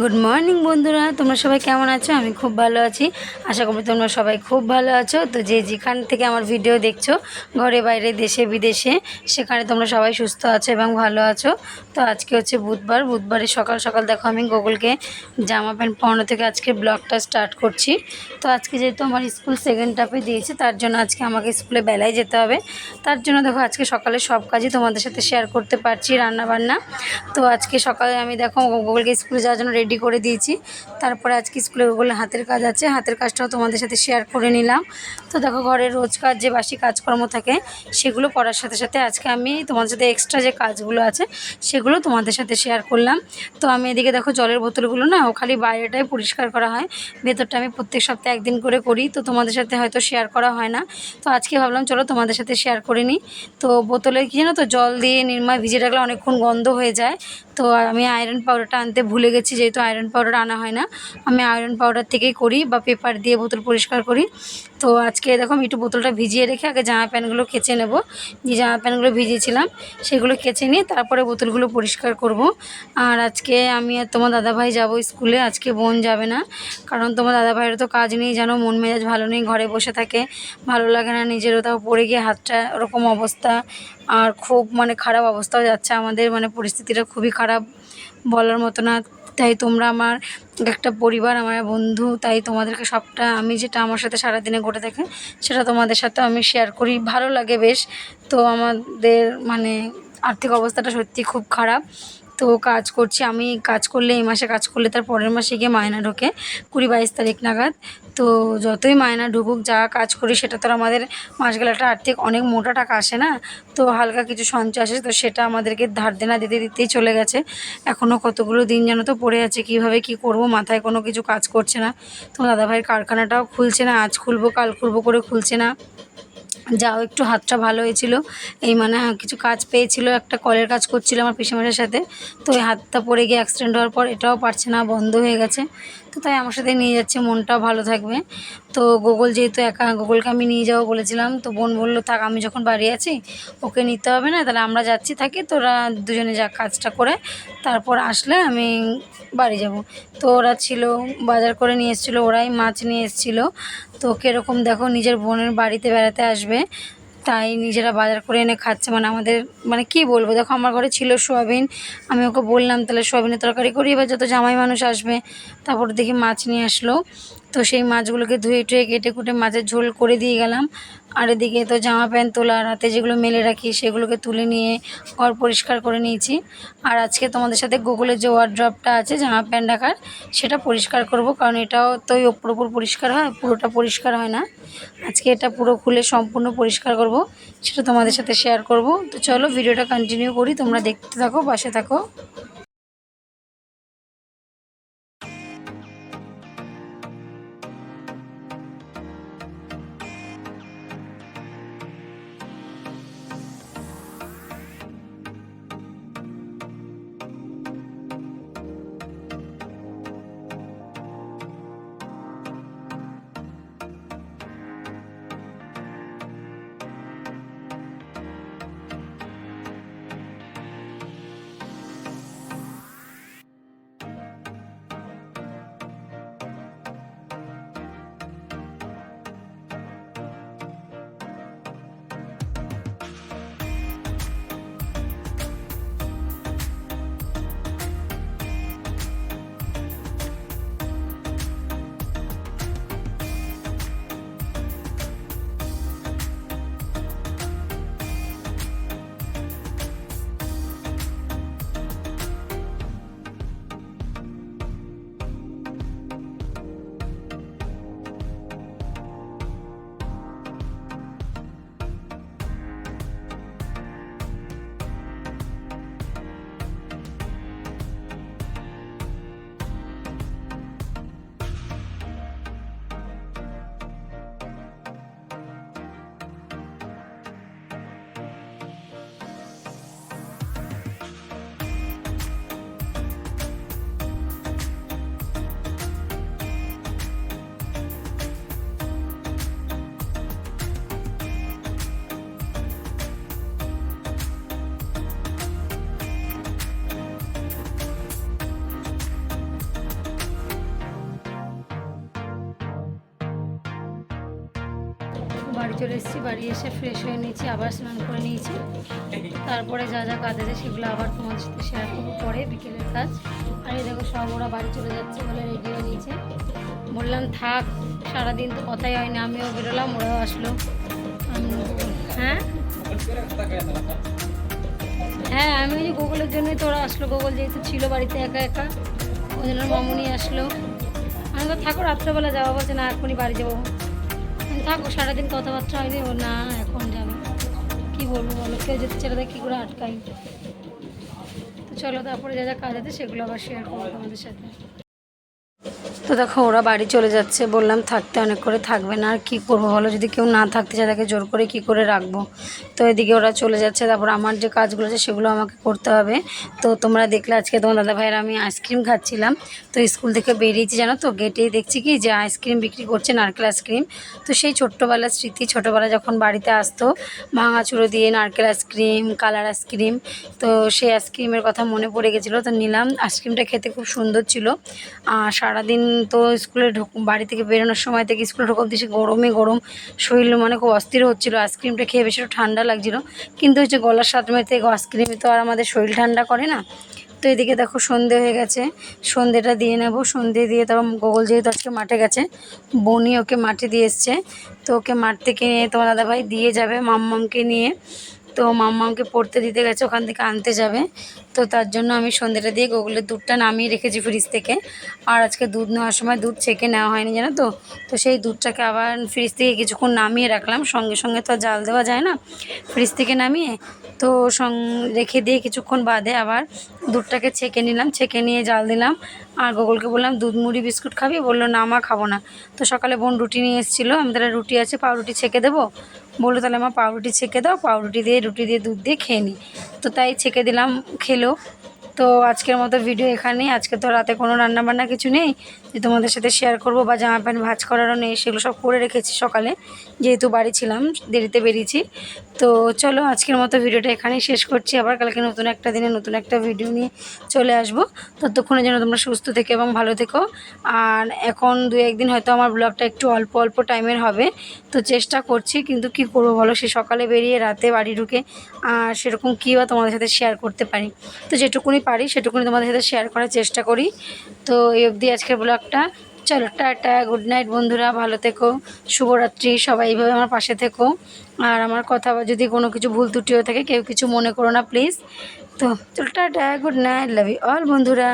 Good morning বন্ধুরা। তোমরা সবাই কেমন আছো? আমি খুব ভালো আছি। আশা করি তোমরা সবাই খুব ভালো আছো। তো যে যেখান থেকে আমার ভিডিও দেখছ, ঘরে, বাইরে, দেশে, বিদেশে, সেখানে তোমরা সবাই সুস্থ আছো এবং ভালো আছো। তো আজকে হচ্ছে বুধবার। বুধবারে সকাল সকাল দেখো আমি গুগলকে জামা প্যান্ট পরানো থেকে আজকে ব্লগটা স্টার্ট করছি। তো আজকে যেহেতু আমার স্কুল সেকেন্ড হাফে দিয়েছে, তার জন্য আজকে আমাকে স্কুলে বেলায় যেতে হবে। তার জন্য দেখো আজকে সকালে সব কাজই তোমাদের সাথে শেয়ার করতে পারছি রান্না বান্না তো আজকে সকালে আমি দেখো গুগলকে স্কুলে যাওয়ার জন্য রেডি করে দিয়েছি। তারপরে আজকে স্কুলে গুগলে হাতের কাজ আছে। হাতের কাজটাও তোমাদের সাথে শেয়ার করে নিলাম। তো দেখো ঘরের রোজকার যে বাসি কাজকর্ম থাকে, সেগুলো করার সাথে সাথে আজকে আমি তোমাদের সাথে এক্সট্রা যে কাজগুলো আছে, সেগুলো তোমাদের সাথে শেয়ার করলাম। তো আমি এদিকে দেখো জলের বোতলগুলো না, ও খালি বাইরেটাই পরিষ্কার করা হয়। ভেতরটা আমি প্রত্যেক সপ্তাহে একদিন করে করি, তো তোমাদের সাথে হয়তো শেয়ার করা হয় না। তো আজকে ভাবলাম চলো তোমাদের সাথে শেয়ার করে নিই। তো বোতলে কি জানো তো, জল দিয়ে নির্মা ভিজে রাখলে অনেকক্ষণ গন্ধ হয়ে যায়। তো আমি আয়রন পাউডারটা আনতে ভুলে গেছি, যেহেতু আয়রন পাউডার আনা হয় না। আমি আয়রন পাউডার থেকেই করি বা পেপার দিয়ে বোতল পরিষ্কার করি। তো আজকে দেখো আমি একটু বোতলটা ভিজিয়ে রেখে আগে জামা প্যান্টগুলো কেচে নেব। যে জামা প্যান্টগুলো ভিজিয়েছিলাম, সেগুলো কেচে নিয়ে তারপরে বোতলগুলো পরিষ্কার করব। আর আজকে আমি আর তোমার দাদাভাই যাব স্কুলে, আজকে বোন যাবে না। কারণ তোমার দাদাভাইয়েরও তো কাজ নেই, জানো, মন মেজাজ ভালো নেই, ঘরে বসে থাকে, ভালো লাগে না নিজেরও, তাও পড়ে গিয়ে হাতটা ওরকম অবস্থা। আর খুব মানে খারাপ অবস্থাও যাচ্ছে আমাদের মানে পরিস্থিতিটা খুবই খারাপ। বলার মতো না। তাই তোমরা আমার একটা পরিবার, আমার বন্ধু, তাই তোমাদেরকে সবটা আমি যেটা আমার সাথে সারাদিনে ঘটে থাকে, সেটা তোমাদের সাথে আমি শেয়ার করি। ভালো লাগে বেশ। তো আমাদের মানে আর্থিক অবস্থাটা সত্যি খুব খারাপ। তো কাজ করছি আমি, কাজ করলে এই মাসে, কাজ করলে তার পরের মাসে গিয়ে মায়না ঢোকে। কুড়ি বাইশ তারিখ নাগাদ। তো যতই মায়না ঢুকুক যা কাজ করি, সেটা তো আমাদের মাস একটা আর্থিক অনেক মোটা টাকা আসে না? তো হালকা কিছু সঞ্চয় আসে, তো সেটা আমাদেরকে ধার দেনা দিতে দিতেই চলে গেছে। এখনও কতগুলো দিন যেন তো পড়ে আছে, কীভাবে কি করব, মাথায় কোনো কিছু কাজ করছে না। তো দাদাভাইয়ের কারখানাটাও খুলছে না, আজ খুলবো, কাল খুলবো করে খুলছে না। যাও, একটু হাতটা ভালো হয়েছিল। এই মানে কিছু কাজ পেয়েছিল, একটা কলের কাজ করছিল আমার পিসেমাসের সাথে। তো ওই হাতটা পড়ে গিয়ে অ্যাক্সিডেন্ট হওয়ার পর এটাও পারছে না, বন্ধ হয়ে গেছে। তো তাই আমার সাথে নিয়ে যাচ্ছে, মনটাও ভালো থাকবে। তো গুগল যেহেতু একা, গুগলকে আমি নিয়ে যাব বলেছিলাম, তো বোন বলল, থাক, আমি যখন বাড়ি আছি, ওকে নিতে হবে না, তাহলে আমরা যাচ্ছি, থাকি, তোরা দুজনে যা কাজটা করে, তারপর আসলে আমি বাড়ি যাব। তো ওরা ছিল, বাজার করে নিয়ে এসেছিল, ওরাই মাছ নিয়ে এসেছিল। তো কীরকম দেখো, নিজের বোনের বাড়িতে বেড়াতে আসবে। তাই নিজেরা বাজার করে এনে খাচ্ছে। মানে আমাদের মানে কি বলব? দেখো, আমার ঘরে ছিল সোয়াবিন। আমি ওকে বললাম, তাহলে সোয়াবিনের তরকারি করি। এবার যত জামাই মানুষ আসবে, তারপর দেখি মাছ নিয়ে আসলো। তো সেই মাছগুলোকে ধুয়ে টুয়ে কেটে কুটে মাছের ঝোল করে দিয়ে গেলাম। আর এদিকে তো জামা প্যান্ট তোলা রাতে যেগুলো মেলে রাখি সেগুলোকে তুলে নিয়ে ঘর পরিষ্কার করে নিয়েছি। আর আজকে তোমাদের সাথে গুগলের যে ওয়ার্ড্রপটা আছে, জামা প্যান্ট রাখার, সেটা পরিষ্কার করব। কারণ এটাও তো ওই ওপর ওপর পরিষ্কার হয়, পুরোটা পরিষ্কার হয় না। আজকে এটা পুরো খুলে সম্পূর্ণ পরিষ্কার করব, সেটা তোমাদের সাথে শেয়ার করব। তো চলো ভিডিওটা কন্টিনিউ করি, তোমরা দেখতে থাকো, পাশে থাকো। বাড়ি চলে এসেছি, বাড়ি এসে ফ্রেশ হয়ে নিয়েছি, আবার স্নান করে নিয়েছি। তারপরে যা যা কাজ আছে সেগুলো আবার তোমাদের সাথে শেয়ার করব পরে বিকেলের কাজ। আর এই দেখো সব ওরা বাড়ি চলে যাচ্ছে বলে রেডি হয়ে নিয়েছে। বললাম, থাক, সারাদিন তো কথাই হয়নি আমিও বেরোলাম, ওরাও আসলো। হ্যাঁ? হ্যাঁ আমি ওই গুগলের জন্যই তো ওরা আসলো। গুগল যেহেতু ছিল বাড়িতে একা একা, ওই জন্য মামুনি আসলো। আমি তো থাকো, রাত্রেবেলা যাওয়া বলছে, না এখনই বাড়ি যাব। থাকো, সারাদিন কথাবার্তা হয়নি ও না, এখন যাবে। কি বলব বলো, কেউ যেতে ছেলেদের কী করে আটকাই? তো চলো, তারপরে যা যা কাজ আছে, সেগুলো আবার শেয়ার করব তোমাদের সাথে। তো দেখো, ওরা বাড়ি চলে যাচ্ছে। বললাম, থাকতে অনেক করে থাকবে না, আর কী করব বলো? যদি কেউ না থাকতে চায়, তাকে জোর করে কি করে রাখব? তো এদিকে ওরা চলে যাচ্ছে। তারপর আমার যে কাজগুলো আছে, সেগুলো আমাকে করতে হবে। তো তোমরা দেখলে আজকে তোমার দাদা ভাইয়ের আমি আইসক্রিম খাচ্ছিলাম। তো স্কুল থেকে বেরিয়েছি, জানো তো? গেটেই দেখছি কি যে আইসক্রিম বিক্রি করছে, নারকেল আইসক্রিম। তো সেই ছোট্টবেলার স্মৃতি, ছোটোবেলা যখন বাড়িতে আসতো ভাঙা চুড়ো দিয়ে নারকেল আইসক্রিম, কালার আইসক্রিম, তো সেই আইসক্রিমের কথা মনে পড়ে গেছিল। তো নিলাম, আইসক্রিমটা খেতে খুব সুন্দর ছিল। আর সারাদিন তো স্কুলে ঢুক, বাড়ি থেকে বেরোনোর সময় থেকে স্কুলে ঢোকা অব্দি গরমে গরম। শরীর মানে খুব অস্থির হচ্ছিল, আইসক্রিমটা খেয়ে বেশি ঠান্ডা লাগছিল। কিন্তু হচ্ছে গলার স্বাদ মেতে আইসক্রিমে তো আর আমাদের শরীর ঠান্ডা করে না। তো এদিকে দেখো সন্ধে হয়ে গেছে, সন্ধেটা দিয়ে নেব। সন্ধে দিয়ে তারপর গোগল যেহেতু আজকে মাঠে গেছে, বনি ওকে মাঠে দিয়ে এসছে। তো ওকে মাঠ থেকে নিয়ে তোমার দাদাভাই দিয়ে যাবে মাম্মামকে নিয়ে। তো মাম্মামকে পড়তে দিতে গেছে, ওখান থেকে আনতে যাবে। তো তার জন্য আমি সন্ধ্যেটা দিয়ে গোগুলের দুধটা নামিয়ে রেখেছি ফ্রিজ থেকে। আর আজকে দুধ নেওয়ার সময় দুধ ছেঁকে নেওয়া হয়নি, জানো তো? তো সেই দুধটাকে আবার ফ্রিজ থেকে কিছুক্ষণ নামিয়ে রাখলাম। সঙ্গে সঙ্গে তো জাল দেওয়া যায় না। ফ্রিজ থেকে নামিয়ে তো সং রেখে দিয়ে কিছুক্ষণ বাদে আবার দুধটাকে ছেঁকে নিলাম। ছেঁকে নিয়ে জাল দিলাম। আর গোগলকে বললাম, দুধ মুড়ি বিস্কুট খাবি? বলল, না মা, খাব না। তো সকালে বোন রুটি নিয়ে এসেছিল। আমি তাহলে রুটি আছে, পাউরুটি ছেঁকে দেবো? বলল, তাহলে আমার পাউরুটি ছেঁকে দাও, পাউরুটি দিয়ে, রুটি দিয়ে, দুধ দিয়ে খেয়ে নিই তো তাই ছেঁকে দিলাম, খেলো। তো আজকের মতো ভিডিও এখানেই। আজকে তো রাতে কোনো রান্না বান্না কিছু নেই। যে তোমাদের সাথে শেয়ার করব বা জামা প্যান্ট ভাজ করারও নেই, সেগুলো সব করে রেখেছি সকালে। যেহেতু বাড়ি ছিলাম, দেরিতে বেরিয়েছি। তো চলো আজকের মতো ভিডিওটা এখানেই শেষ করছি। আবার কালকে নতুন একটা দিনে নতুন একটা ভিডিও নিয়ে চলে আসব। ততক্ষণে যেন তোমরা সুস্থ থেকে এবং ভালো থেকো। আর এখন দু একদিন হয়তো আমার ব্লগটা একটু অল্প অল্প টাইমের হবে। তো চেষ্টা করছি, কিন্তু কি করব বলো? সে সকালে বেরিয়ে রাতে বাড়ি ঢুকে আর সেরকম কী বা তোমাদের সাথে শেয়ার করতে পারি? তো যেটুকুনি পারি, সেটুকুনি তোমাদের সাথে শেয়ার করার চেষ্টা করি। তো এই অবধি আজকের ব্লগটা। চলো, টাটা গুড নাইট বন্ধুরা, ভালো থেকো, শুভরাত্রি, সবাই এইভাবে আমার পাশে থেকো। আর আমার কথা বা যদি কোনো কিছু ভুল ত্রুটিও থাকে, কেউ কিছু মনে করো না প্লিজ তো, চলো, tata good night love you all বন্ধুরা।